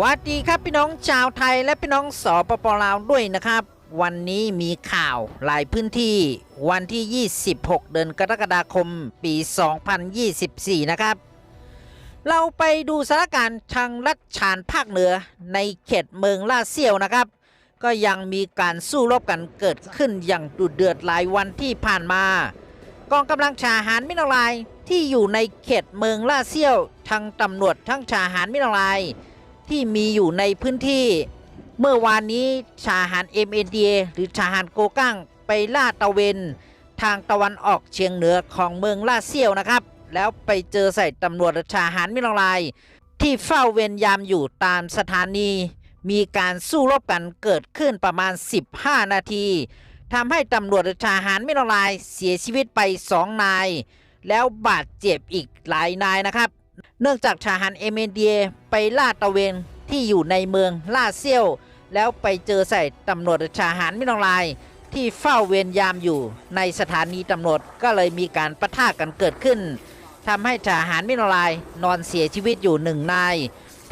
วัสดีครับพี่น้องชาวไทยและพี่น้องสปปลาวด้วยนะครับ วันนี้มีข่าวหลายพื้นที่วันที่ 26 เดือนกรกฎาคมปี 2024 นะครับ เราไปดูสถานการณ์ทางลัดชานภาคเหนือในเขตเมืองลาเซียวนะครับ ก็ยังมีการสู้รบกันเกิดขึ้นอย่างดุเดือดหลายวันที่ผ่านมา กองกำลังชาหารมินลายที่อยู่ในเขตเมืองลาเซียวทั้งตำรวจทั้งชาหารมินลาย ที่มีอยู่ในพื้นที่ เมื่อวานนี้ชาหาร MNDA หรือชาหารโกกั้งไปล่าดตะเวน ทางตะวันออกเฉียงเหนือของเมืองลาเซียวนะครับ แล้วไปเจอใส่ตำรวจชาหารมิลงลาย ที่เฝ้าเวรยามอยู่ตามสถานี มีการสู้รบกันเกิดขึ้นประมาณ 15 นาทีทำให้ตำรวจชาหารมิลงลายเสียชีวิตไป 2 นาย แล้วบาดเจ็บอีกหลายนายนะครับ เนื่องจากทหารเอเมเดียไปล่าตะเวนที่อยู่ในเมืองล่าเซียว แล้วไปเจอใส่ตำรวจทหารมินองลาย ที่เฝ้าเวรยามอยู่ในสถานีตำรวจก็เลยมีการปะทะกันเกิดขึ้นทำให้ทหารมินองลายนอนเสียชีวิตอยู่หนึ่งนาย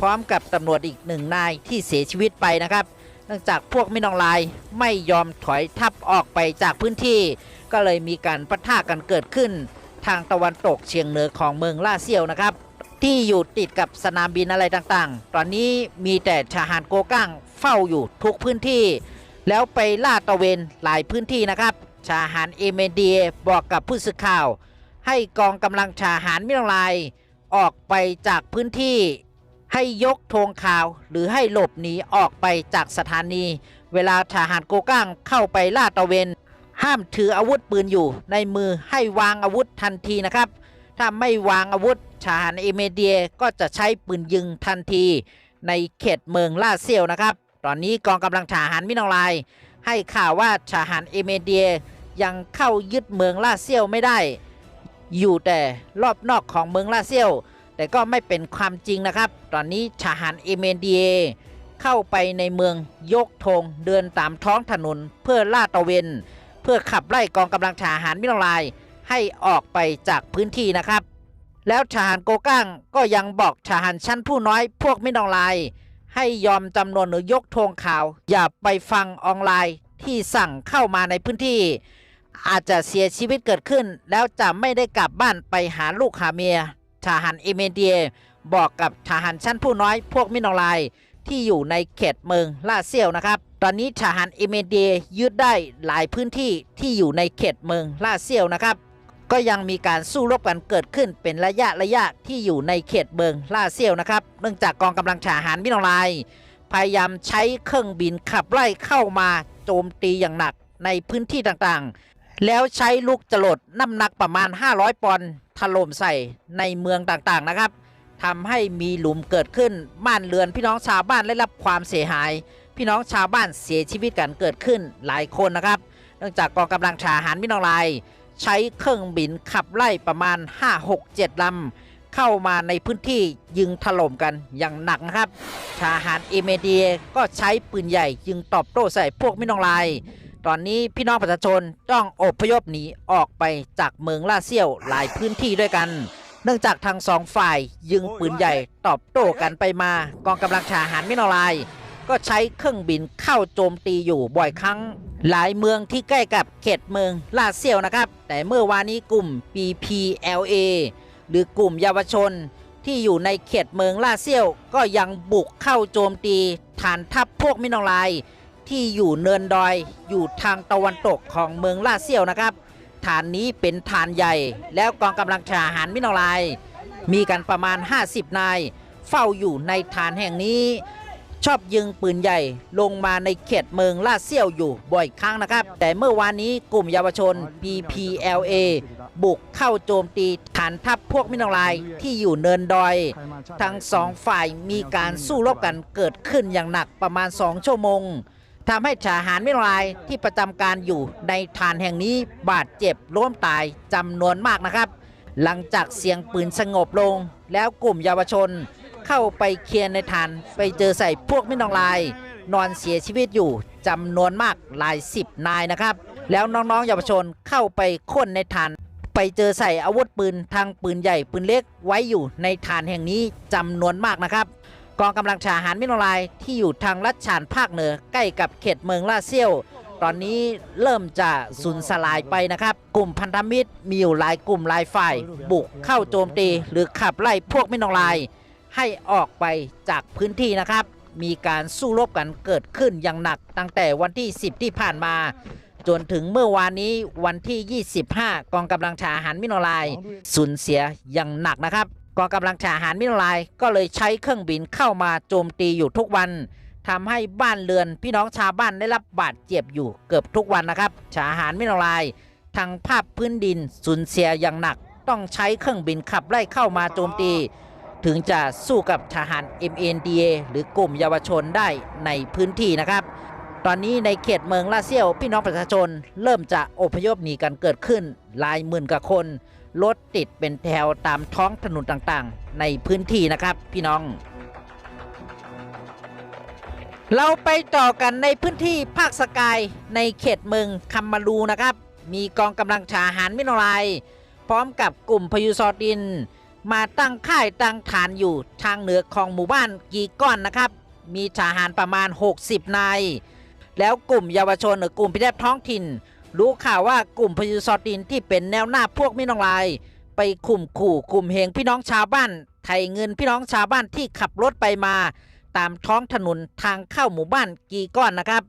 พร้อมกับตำรวจอีกหนึ่งนายที่เสียชีวิตไปนะครับ เนื่องจากพวกมินองลายไม่ยอมถอยทับออกไปจากพื้นที่ ก็เลยมีการปะทะกันเกิดขึ้น ทางตะวันตกเฉียงเหนือของเมืองล่าเซียวนะครับ ที่อยู่ติดกับสนามบินอะไรต่างๆ ตอนนี้มีแต่ทหารโกกั้งเฝ้าอยู่ทุกพื้นที่ แล้วไปล่าดตระเวนหลายพื้นที่นะครับทหารเอเมเดียบอกกับผู้สื่อข่าว ให้กองกำลังทหารมิลลายออกไปจากพื้นที่ ให้ยกธงขาวหรือให้หลบหนีออกไปจากสถานี เวลาทหารโกกั้งเข้าไปล่าดตระเวน ห้ามถืออาวุธปืนอยู่ในมือให้วางอาวุธทันทีนะครับ ถ้าไม่วางอาวุธ ทหารเอเมเดียก็จะใช้ปืนยิงทันทีในเขตเมืองลาเซียวนะครับ ตอนนี้กองกำลังทหารมินองลาย ให้ข่าวว่าทหารเอเมเดียยังเข้ายึดเมืองลาเซียวไม่ได้ อยู่แต่รอบนอกของเมืองลาเซียว แต่ก็ไม่เป็นความจริงนะครับ ตอนนี้ทหารเอเมเดียเข้าไปในเมืองยกธงเดินตามท้องถนนเพื่อลาดตะเวนเพื่อขับไล่กองกำลังทหารมิลลายให้ออกไปจากพื้นที่นะครับ แล้วทหารโกกั้งก็ยังบอกทหารชั้นผู้น้อยพวกมิลลายให้ยอมจำนวนหรือยกธงขาว อย่าไปฟังออนไลน์ที่สั่งเข้ามาในพื้นที่ อาจจะเสียชีวิตเกิดขึ้น แล้วจะไม่ได้กลับบ้านไปหาลูกหาเมียทหารเอเมเดีย บอกกับทหารชั้นผู้น้อยพวกมินอลายที่อยู่ในเขตเมืองลาเซียวนะครับ ตอนนี้ทหารเอเมเดียยึดได้หลายพื้นที่ที่อยู่ในเขตเมืองลาเซียวนะครับ ก็ยังมีการสู้รบกันเกิดขึ้นเป็นระยะระยะที่อยู่ในเขตเมืองลาเซียวนะครับ เนื่องจากกองกำลังทหารมินอลาย พยายามใช้เครื่องบินขับไล่เข้ามาโจมตีอย่างหนักในพื้นที่ต่างๆ แล้วใช้ลูกจรดน้ำหนักประมาณ 500 ปอนด์ถล่มใส่ในเมืองต่างๆนะครับทำให้มีหลุมเกิดขึ้นบ้านเรือนพี่น้องชาวบ้านได้รับความเสียหาย พี่น้องชาวบ้านเสียชีวิตกันเกิดขึ้นหลายคนนะครับ เนื่องจากกองกำลังทหารมินองลาย ใช้เครื่องบินขับไล่ประมาณ 5-6-7ลำเข้ามาในพื้นที่ยิงถล่มกันอย่างหนักนะครับทหารเอเมเดียก็ใช้ปืนใหญ่ยิงตอบโต้ใส่พวกมินองลายตอนนี้พี่น้องประชาชนต้องอบพยพหนีออกไปจากเมืองลาเซียวหลายพื้นที่ด้วยกัน เนื่องจากทั้งสองฝ่ายยิงปืนใหญ่ตอบโต้กันไปมา กองกำลังทหารมินอลาย ก็ใช้เครื่องบินเข้าโจมตีอยู่บ่อยครั้ง หลายเมืองที่ใกล้กับเขตเมืองลาเซียวนะครับ แต่เมื่อวานนี้กลุ่ม PPLA หรือกลุ่มเยาวชนที่อยู่ในเขตเมืองลาเซียวก็ยังบุกเข้าโจมตีฐานทัพพวกมินอลาย ที่อยู่เนินดอยอยู่ทางตะวันตกของเมืองลาเซียวนะครับฐานนี้เป็นฐานใหญ่ แล้วกองกำลังทหารมินอลาย มีกันประมาณ 50 นาย เฝ้าอยู่ในฐานแห่งนี้ ชอบยิงปืนใหญ่ลงมาในเขตเมืองลาดเซียวอยู่บ่อยครั้งนะครับ แต่เมื่อวานนี้กลุ่มเยาวชน PPLA บุกเข้าโจมตีฐานทัพพวกมินอลายที่อยู่เนินดอย ทั้งสองฝ่ายมีการสู้รบกันเกิดขึ้นอย่างหนักประมาณ 2 ชั่วโมงทำให้ทหารมิลลายที่ประจำการอยู่ในฐานแห่งนี้บาดเจ็บล้มตายจำนวนมากนะครับ หลังจากเสียงปืนสงบลงแล้วกลุ่มเยาวชน เข้าไปเคลียร์ในฐานไปเจอใส่พวกมินองลาย นอนเสียชีวิตอยู่จำนวนมากหลายสิบนายนะครับ แล้วน้องๆเยาวชนเข้าไปค้นในฐาน ไปเจอใส่อาวุธปืนทางปืนใหญ่ปืนเล็กไว้อยู่ในฐานแห่งนี้จำนวนมากนะครับ กองกำลังทหารมิโนรายที่อยู่ทางลัดฉานภาคเหนือใกล้กับเขตเมืองลาเซียวตอนนี้เริ่มจะสูญสลายไปนะครับ กลุ่มพันธมิตรมีอยู่หลายกลุ่มหลายฝ่าย บุกเข้าโจมตีหรือขับไล่พวกมิโนราย ให้ออกไปจากพื้นที่นะครับ มีการสู้รบกันเกิดขึ้นอย่างหนักตั้งแต่วันที่ 10 ที่ผ่านมา จนถึงเมื่อวานนี้วันที่ 25 กองกำลังทหารมิโนรายสูญเสียอย่างหนักนะครับ กองกำลังทหารมิโนรายก็เลยใช้เครื่องบินเข้ามาโจมตีอยู่ทุกวันทำให้บ้านเรือนพี่น้องชาวบ้านได้รับบาดเจ็บอยู่เกือบทุกวันนะครับทหารมิโนรายทางภาพพื้นดินสูญเสียอย่างหนัก ต้องใช้เครื่องบินขับไล่เข้ามาโจมตี ถึงจะสู้กับทหาร MNDA หรือกลุ่มเยาวชนได้ในพื้นที่นะครับ ตอนนี้ในเขตเมืองลาเซียวพี่น้องประชาชนเริ่มจะอพยพหนีกันเกิดขึ้นหลายหมื่นกว่าคน รถติดเป็นแถวตามท้องถนนต่างๆ ในพื้นที่นะครับพี่น้อง เราไปต่อกันในพื้นที่ภาคสกายในเขตเมืองคัมมารูนะครับ มีกองกำลังทหารมิโนรายพร้อมกับกลุ่มพยุซอดิน มาตั้งค่ายตั้งฐานอยู่ทางเหนือของหมู่บ้านกีก้อนนะครับ มีทหารประมาณ 60 นาย แล้วกลุ่มเยาวชนหรือกลุ่มพิทักษ์ท้องถิ่น รู้ข่าวว่ากลุ่มพยุซอดินที่เป็นแนวหน้าพวกมินองลาย ไปข่มขู่กลุ่มเฮงพี่น้องชาวบ้าน ไถเงินพี่น้องชาวบ้านที่ขับรถไปมา ตามท้องถนนทางเข้าหมู่บ้านกีก้อนนะครับ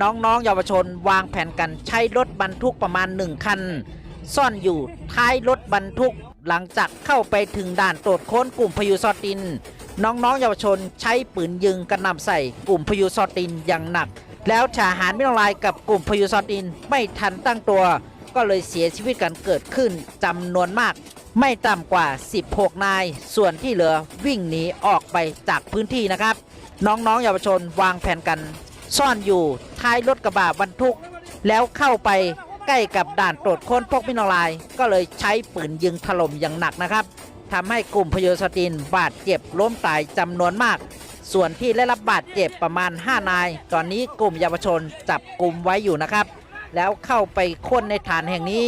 น้องๆ เยาวชนวางแผนกันใช้รถบรรทุกประมาณหนึ่งคันซ่อนอยู่ท้ายรถบรรทุก หลังจากเข้าไปถึงด่านตรวจค้นกลุ่มพยุซอติน น้องๆเยาวชนใช้ปืนยิงกระหน่ำใส่กลุ่มพยุซอตินอย่างหนัก แล้วทหารมิลลายกับกลุ่มพยุซอตินไม่ทันตั้งตัว ก็เลยเสียชีวิตกันเกิดขึ้นจำนวนมาก ไม่ต่ำกว่า 16 นาย ส่วนที่เหลือวิ่งหนีออกไปจากพื้นที่นะครับ น้องๆเยาวชนวางแผนกัน ซ่อนอยู่ท้ายรถกระบะบรรทุก แล้วเข้าไป ใกล้กับด่านตรวจค้นพวกมินอลาย ก็เลยใช้ปืนยิงถล่มอย่างหนักนะครับทำให้กลุ่มพโยสตินบาดเจ็บล้มตายจำนวนมาก ส่วนที่ได้รับบาดเจ็บประมาณ 5 นาย ตอนนี้กลุ่มเยาวชนจับกลุ่มไว้อยู่นะครับ แล้วเข้าไปค้นในฐานแห่งนี้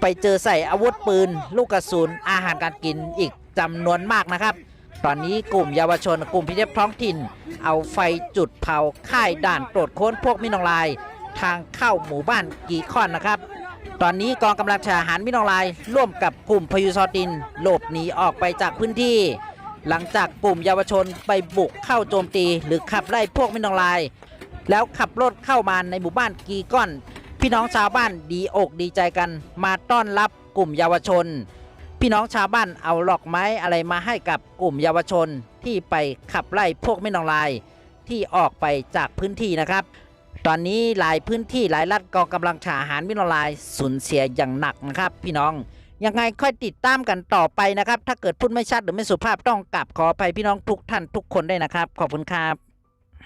ไปเจอใส่อาวุธปืน ลูกกระสุนอาหารการกินอีกจำนวนมากนะครับตอนนี้กลุ่มเยาวชนกลุ่มพิทักษ์ท้องถิ่น เอาไฟจุดเผาค่ายด่านตรวจค้นพวกมินองลาย ทางเข้าหมู่บ้านกีคอนนะครับ ตอนนี้กองกำลังทหารมินองลาย ร่วมกับกลุ่มพยุซอตินหลบหนีออกไปจากพื้นที่ หลังจากกลุ่มเยาวชนไปบุกเข้าโจมตี หรือขับไล่พวกมินองลาย แล้วขับรถเข้ามาในหมู่บ้านกีก้อน พี่น้องชาวบ้านดีอกดีใจกัน มาต้อนรับกลุ่มเยาวชน พี่น้องชาวบ้านเอาหลอกไม้อะไรมาให้กับกลุ่มเยาวชนที่ไปขับไล่พวกม่นองลายที่ออกไปจากพื้นที่นะครับ ตอนนี้หลายพื้นที่หลายรัฐก็กำลังทหารมินลายสูญเสียอย่างหนักนะครับ พี่น้องยังไงค่อยติดตามกันต่อไปนะครับ ถ้าเกิดพูดไม่ชัดหรือไม่สุภาพต้องกลับขออภัยพี่น้องทุกท่านทุกคนได้นะครับ ขอบคุณครับ